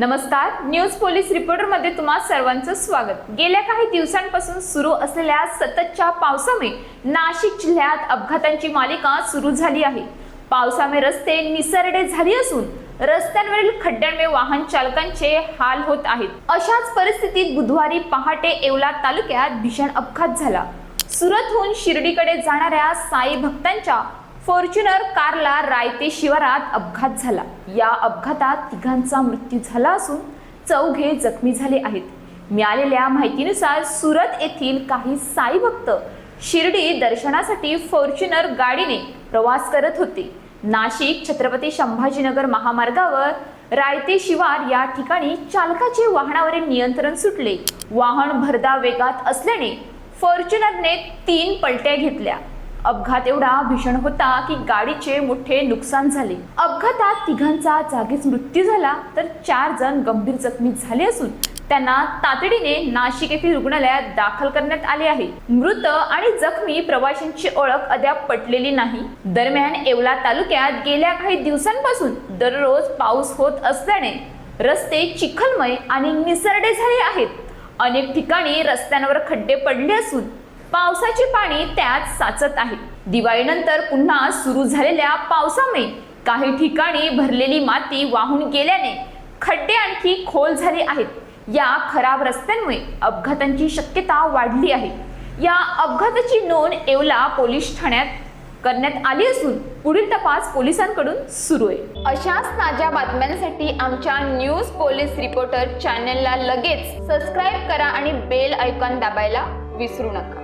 नमस्कार. News police रिपोर्टरमध्ये तुम्हा सर्वांचं स्वागत. गेल्या काही दिवसांपासून सुरू असलेल्या सततच्या पावसामुळे नाशिक जिल्ह्यात अपघातांची मालिका सुरू झाली आहे. पावसामुळे रस्ते निसरडे झाली असून रस्त्यांवरील खड्ड्यांमुळे वाहन चालकांचे हाल होत आहेत. अशाच परिस्थितीत बुधवारी पहाटे येवला तालुक्यात भीषण अपघात झाला. सुरतहून शिर्डीकडे जाणाऱ्या साई भक्तांच्या फॉर्च्युनर कारला रायते शिवारात अपघात झाला. या अपघातात तिघांचा मृत्यू झाला असून चौघे जखमी झाले आहेत. मिळालेल्या माहितीनुसार सुरत येथील काही साई भक्त शिर्डी दर्शनासाठी फॉर्च्युनर गाडीने प्रवास करत होते. नाशिक छत्रपती संभाजीनगर महामार्गावर रायते शिवार या ठिकाणी चालकाचे वाहनावरील नियंत्रण सुटले. वाहन भरदा वेगात असल्याने फॉर्च्युनरने तीन पलट्या घेतल्या. अपघात एवढा भीषण होता की गाडीचे मोठे नुकसान झाले. अपघातात तिघांचा जागीच मृत्यू झाला तर चार जण गंभीर जखमी झाले असून त्यांना तातडीने नाशिक येथील रुग्णालयात दाखल करण्यात आले आहे. मृत आणि जखमी प्रवाशांची ओळख अद्याप पटलेली नाही. दरम्यान येवला तालुक्यात गेल्या काही दिवसांपासून दररोज पाऊस होत असल्याने रस्ते चिखलमय आणि निसरडे झाले आहेत. अनेक ठिकाणी रस्त्यांवर खड्डे पडले असून पावसाचे पाणी त्यात साचत आहे. दिवाळीनंतर पुन्हा सुरू झालेल्या पावसामुळे काही ठिकाणी भरलेली माती वाहून गेल्याने खड्डे आणखी खोल झाले आहेत. या खराब रस्त्यांमुळे अपघातांची शक्यता वाढली आहे. या अपघाताची नोंद येवला पोलीस ठाण्यात करण्यात आली असून पुढील तपास पोलिसांकडून सुरू आहे. अशाच ताज्या बातम्यांसाठी आमच्या न्यूज पोलीस रिपोर्टर चॅनलला लगेच सबस्क्राईब करा आणि बेल ऐकॉन दाबायला विसरू नका.